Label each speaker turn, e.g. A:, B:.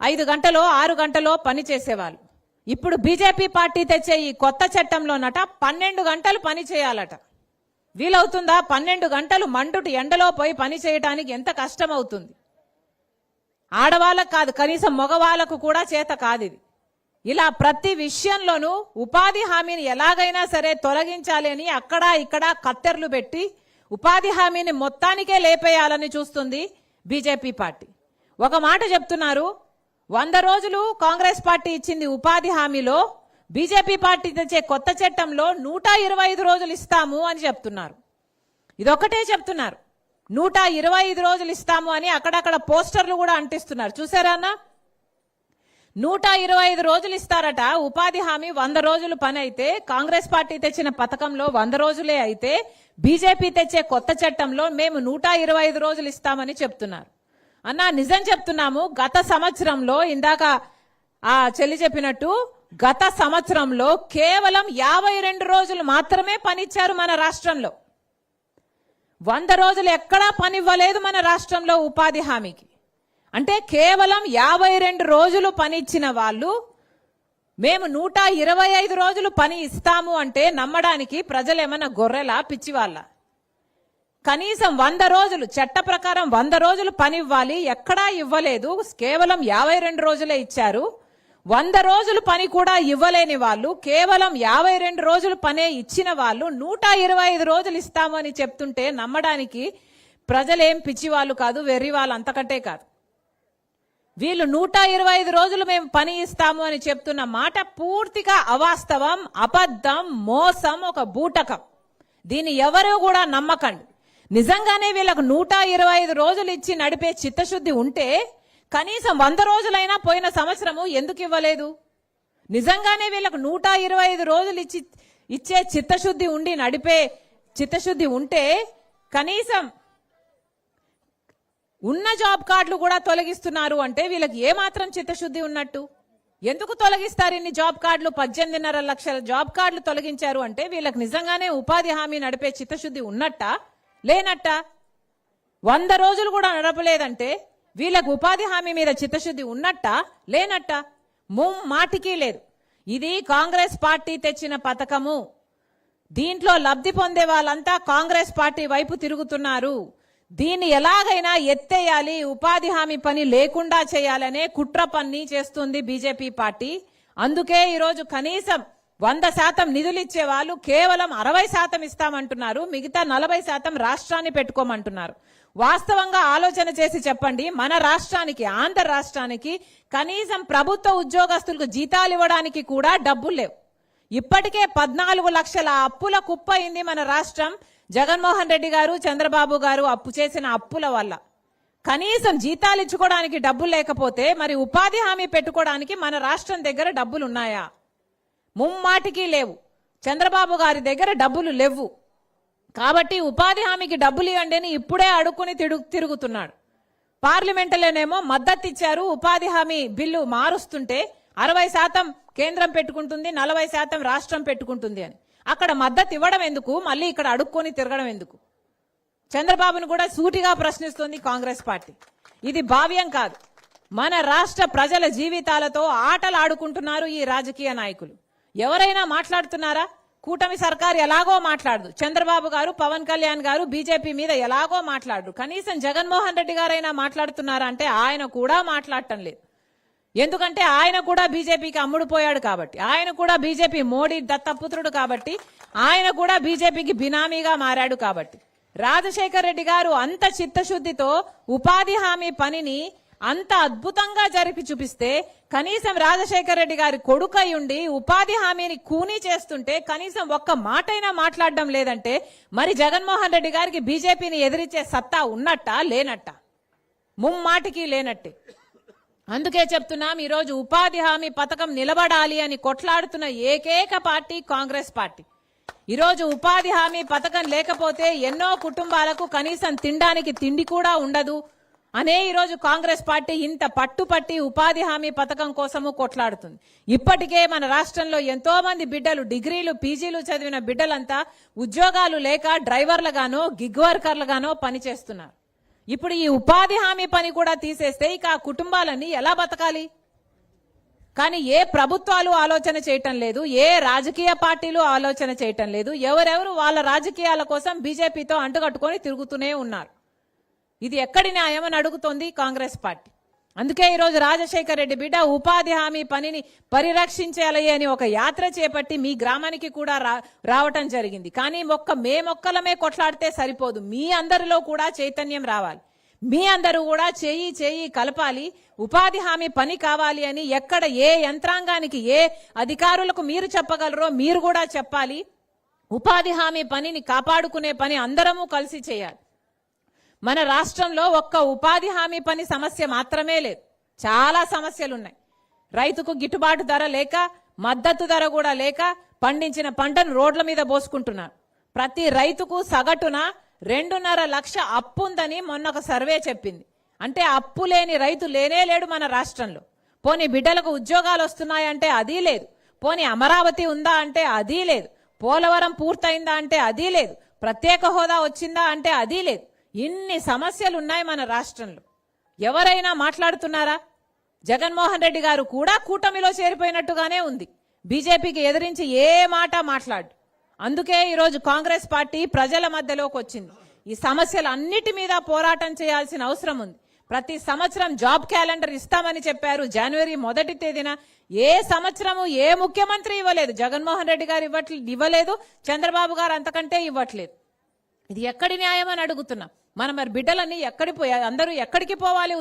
A: ఐదు గంటలో ఆరు గంటలో పని చేసేవాళ్ళు. ఇప్పుడు బీజేపీ పార్టీ తెచ్చే ఈ కొత్త చట్టంలోనట పన్నెండు గంటలు పని చేయాలట. వీలవుతుందా? పన్నెండు గంటలు మండుటి ఎండలో పోయి పని చేయడానికి ఎంత కష్టమవుతుంది? ఆడవాళ్ళకు కాదు కనీసం మగవాళ్ళకు కూడా చేత కాదు ఇది ఇలా ప్రతి విషయంలోనూ ఉపాధి హామీని ఎలాగైనా సరే తొలగించాలి అని అక్కడ ఇక్కడ కత్తెర్లు పెట్టి ఉపాధి హామీని మొత్తానికే లేపేయాలని చూస్తుంది బీజేపీ పార్టీ. ఒక మాట చెప్తున్నారు వంద రోజులు కాంగ్రెస్ పార్టీ ఇచ్చింది ఉపాధి హామీలో బీజేపీ పార్టీ తెచ్చే కొత్త చట్టంలో నూట ఇరవై ఐదు రోజులు ఇస్తాము అని చెప్తున్నారు. ఇదొక్కటే చెప్తున్నారు. నూట ఇరవై ఐదు రోజులు ఇస్తాము అని అక్కడక్కడ పోస్టర్లు కూడా అంటిస్తున్నారు. చూసారా అన్న? నూట ఇరవై ఐదు రోజులు ఇస్తారట. ఉపాధి హామీ వంద రోజులు పని అయితే కాంగ్రెస్ పార్టీ తెచ్చిన పథకంలో వంద రోజులే అయితే బీజేపీ తెచ్చే కొత్త చట్టంలో మేము నూట ఇరవై ఐదు రోజులు ఇస్తామని చెప్తున్నారు. అన్న నిజం చెప్తున్నాము గత సంవత్సరంలో ఇందాక ఆ చెల్లి చెప్పినట్టు గత సంవత్సరంలో కేవలం యాభై రెండు రోజులు మాత్రమే పనిచ్చారు మన రాష్ట్రంలో. వంద రోజులు ఎక్కడా పని ఇవ్వలేదు మన రాష్ట్రంలో ఉపాధి హామీకి. అంటే కేవలం యాభై రెండు రోజులు పని ఇచ్చిన వాళ్ళు మేము నూట ఇరవై ఐదు రోజులు పని ఇస్తాము అంటే నమ్మడానికి ప్రజలేమన్నా గొర్రెలా పిచ్చివాళ్ళ? కనీసం వంద రోజులు చట్ట ప్రకారం వంద రోజులు పని ఇవ్వాలి ఎక్కడా ఇవ్వలేదు. కేవలం యాభై రెండు రోజులే ఇచ్చారు. వంద రోజులు పని కూడా ఇవ్వలేని వాళ్ళు కేవలం యాభై రెండు రోజులు పనే ఇచ్చిన వాళ్ళు నూట ఇరవై ఐదు రోజులు ఇస్తాము అని చెప్తుంటే నమ్మడానికి ప్రజలేం పిచ్చి వాళ్ళు కాదు వెర్రి వాళ్ళు అంతకంటే కాదు. వీళ్ళు నూట ఇరవై ఐదు రోజులు మేము పని ఇస్తాము అని చెప్తున్న మాట పూర్తిగా అవాస్తవం అబద్ధం మోసం ఒక బూటకం. దీన్ని ఎవరూ కూడా నమ్మకండి. నిజంగానే వీళ్ళకు నూట ఇరవై ఐదు రోజులు ఇచ్చి నడిపే చిత్తశుద్ధి ఉంటే కనీసం వంద రోజులైనా పోయిన సంవత్సరము ఎందుకు ఇవ్వలేదు? నిజంగానే వీళ్ళకు నూట ఇరవై ఐదు రోజులు ఇచ్చి ఇచ్చే చిత్తశుద్ధి ఉండి నడిపే చిత్తశుద్ధి ఉంటే కనీసం ఉన్న జాబ్ కార్డులు కూడా తొలగిస్తున్నారు అంటే వీళ్ళకి ఏమాత్రం చిత్తశుద్ధి ఉన్నట్టు? ఎందుకు తొలగిస్తారు ఇన్ని జాబ్ కార్డులు? పద్దెనిమిదిన్నర లక్షల జాబ్ కార్డులు తొలగించారు అంటే వీళ్ళకి నిజంగానే ఉపాధి హామీ నడిపే చిత్తశుద్ధి ఉన్నట్ట? లేనట్ట వంద రోజులు కూడా నడపలేదంటే వీళ్ళకు ఉపాధి హామీ మీద చిత్తశుద్ధి ఉన్నట్ట లేనట్ట మాటికి లేదు. ఇది కాంగ్రెస్ పార్టీ తెచ్చిన పథకము. దీంట్లో లబ్ధి పొందే వాళ్ళంతా కాంగ్రెస్ పార్టీ వైపు తిరుగుతున్నారు. దీన్ని ఎలాగైనా ఎత్తేయాలి ఉపాధి హామీ పని లేకుండా చేయాలనే కుట్ర పన్ని చేస్తుంది బీజేపీ పార్టీ. అందుకే ఈరోజు కనీసం వంద శాతం నిధులు ఇచ్చే వాళ్ళు కేవలం అరవై శాతం ఇస్తామంటున్నారు మిగతా నలభై శాతం రాష్ట్రాన్ని పెట్టుకోమంటున్నారు. వాస్తవంగా ఆలోచన చేసి చెప్పండి మన రాష్ట్రానికి ఆంధ్ర రాష్ట్రానికి కనీసం ప్రభుత్వ ఉద్యోగస్తులకు జీతాలు ఇవ్వడానికి కూడా డబ్బులు లేవు. ఇప్పటికే పద్నాలుగు లక్షల అప్పుల కుప్పయింది మన రాష్ట్రం. జగన్మోహన్ రెడ్డి గారు చంద్రబాబు గారు అప్పు చేసిన అప్పుల వల్ల. కనీసం జీతాలు ఇచ్చుకోవడానికి డబ్బులు లేకపోతే మరి ఉపాధి హామీ పెట్టుకోవడానికి మన రాష్ట్రం దగ్గర డబ్బులు ఉన్నాయా ముమ్మాటికి లేవు. చంద్రబాబు గారి దగ్గర డబ్బులు లేవు. కాబట్టి ఉపాధి హామీకి డబ్బులు ఇవ్వండి అని ఇప్పుడే అడుక్కుని తిడు తిరుగుతున్నాడు. పార్లమెంటులోనేమో మద్దతు ఇచ్చారు ఉపాధి హామీ బిల్లు మారుస్తుంటే అరవై శాతం కేంద్రం పెట్టుకుంటుంది నలభై శాతం రాష్ట్రం పెట్టుకుంటుంది అని. అక్కడ మద్దతు ఇవ్వడం ఎందుకు? మళ్ళీ ఇక్కడ అడుక్కొని తిరగడం ఎందుకు? చంద్రబాబును కూడా సూటిగా ప్రశ్నిస్తోంది కాంగ్రెస్ పార్టీ. ఇది భావ్యం కాదు. మన రాష్ట్ర ప్రజల జీవితాలతో ఆటలు ఆడుకుంటున్నారు ఈ రాజకీయ నాయకులు. ఎవరైనా మాట్లాడుతున్నారా? కూటమి సర్కార్ ఎలాగో మాట్లాడదు. చంద్రబాబు గారు పవన్ కళ్యాణ్ గారు బీజేపీ మీద ఎలాగో మాట్లాడరు. కనీసం జగన్మోహన్ రెడ్డి గారైనా మాట్లాడుతున్నారా అంటే ఆయన కూడా మాట్లాడటం లేదు. ఎందుకంటే ఆయన కూడా బీజేపీకి అమ్ముడుపోయాడు కాబట్టి ఆయన కూడా బీజేపీ మోడీ దత్తపుత్రుడు కాబట్టి ఆయన కూడా బీజేపీకి బినామీగా మారాడు కాబట్టి. రాజశేఖర్ రెడ్డి గారు అంత చిత్తశుద్ధితో ఉపాధి హామీ పనిని అంత అద్భుతంగా జరిపి చూపిస్తే కనీసం రాజశేఖర్ రెడ్డి గారి కొడుకై ఉండి ఉపాధి హామీని కూనీ చేస్తుంటే కనీసం ఒక్క మాటైనా మాట్లాడడం లేదంటే మరి జగన్మోహన్ రెడ్డి గారికి బీజేపీని ఎదిరించే సత్తా ఉన్నట్టా లేనట్టా? ముమ్మాటికి లేనట్టే. అందుకే చెప్తున్నాం ఈరోజు ఉపాధి హామీ పథకం నిలబడాలి అని కొట్లాడుతున్న ఏకైక పార్టీ కాంగ్రెస్ పార్టీ. ఈరోజు ఉపాధి హామీ పథకం లేకపోతే ఎన్నో కుటుంబాలకు కనీసం తినడానికి తిండి కూడా ఉండదు. అనే ఈరోజు కాంగ్రెస్ పార్టీ ఇంత పట్టుపట్టి ఉపాధి హామీ పథకం కోసము కొట్లాడుతుంది. ఇప్పటికే మన రాష్ట్రంలో ఎంతో మంది బిడ్డలు డిగ్రీలు పీజీలు చదివిన బిడ్డలంతా ఉద్యోగాలు లేక డ్రైవర్లుగానో గిగ్ వర్కర్లుగానో పనిచేస్తున్నారు. ఇప్పుడు ఈ ఉపాధి హామీ పని కూడా తీసేస్తే ఇక ఆ కుటుంబాలన్నీ ఎలా బతకాలి? కానీ ఏ ప్రభుత్వాలు ఆలోచన చేయటం లేదు ఏ రాజకీయ పార్టీలు ఆలోచన చేయటం లేదు ఎవరెవరు వాళ్ళ రాజకీయాల కోసం బీజేపీతో అంటుకట్టుకొని తిరుగుతూనే ఉన్నారు. ఇది ఎక్కడి న్యాయమని అడుగుతోంది కాంగ్రెస్ పార్టీ. అందుకే ఈరోజు రాజశేఖర రెడ్డి బిడ్డ ఉపాధి హామీ పనిని పరిరక్షించాలి అని ఒక యాత్ర చేపట్టి మీ గ్రామానికి కూడా రా రావటం జరిగింది. కానీ ఒక్క మేమొక్కలమే కొట్లాడితే సరిపోదు. మీ అందరిలో కూడా చైతన్యం రావాలి. మీ అందరూ కూడా చేయి చేయి కలపాలి. ఉపాధి హామీ పని కావాలి అని ఎక్కడ ఏ యంత్రాంగానికి ఏ అధికారులకు మీరు చెప్పగలరో మీరు కూడా చెప్పాలి. ఉపాధి హామీ పనిని కాపాడుకునే పని అందరము కలిసి చేయాలి. మన రాష్ట్రంలో ఒక్క ఉపాధి హామీ పని సమస్య మాత్రమే లేదు. చాలా సమస్యలు ఉన్నాయి రైతుకు గిట్టుబాటు ధర లేక మద్దతు ధర కూడా లేక పండించిన పంటను రోడ్ల మీద పోసుకుంటున్నారు. ప్రతి రైతుకు సగటున రెండున్నర లక్ష అప్పు ఉందని మొన్న ఒక సర్వే చెప్పింది. అంటే అప్పు లేని రైతు లేనే లేడు మన రాష్ట్రంలో. పోనీ బిడ్డలకు ఉద్యోగాలు వస్తున్నాయంటే అది లేదు. పోనీ అమరావతి ఉందా అంటే అది లేదు. పోలవరం పూర్తయిందా అంటే అది లేదు. ప్రత్యేక హోదా వచ్చిందా అంటే అది లేదు. ఇన్ని సమస్యలు ఉన్నాయి మన రాష్ట్రంలో. ఎవరైనా మాట్లాడుతున్నారా? జగన్మోహన్ రెడ్డి గారు కూడా కూటమిలో చేరిపోయినట్టుగానే ఉంది. బీజేపీకి ఎదిరించి ఏ మాట మాట్లాడు. అందుకే ఈరోజు కాంగ్రెస్ పార్టీ ప్రజల మధ్యలోకి వచ్చింది. ఈ సమస్యలు అన్నిటి మీద పోరాటం చేయాల్సిన అవసరం ఉంది. ప్రతి సంవత్సరం జాబ్ క్యాలెండర్ ఇస్తామని చెప్పారు జనవరి మొదటి తేదీన. ఏ సంవత్సరము ఏ ముఖ్యమంత్రి ఇవ్వలేదు. జగన్మోహన్ రెడ్డి గారు ఇవ్వట్లే ఇవ్వలేదు. చంద్రబాబు గారు అంతకంటే ఇవ్వట్లేదు. ఇది ఎక్కడి న్యాయం అని అడుగుతున్నా. మన మరి బిడ్డలన్నీ ఎక్కడి పోయా అందరూ ఎక్కడికి పోవాలి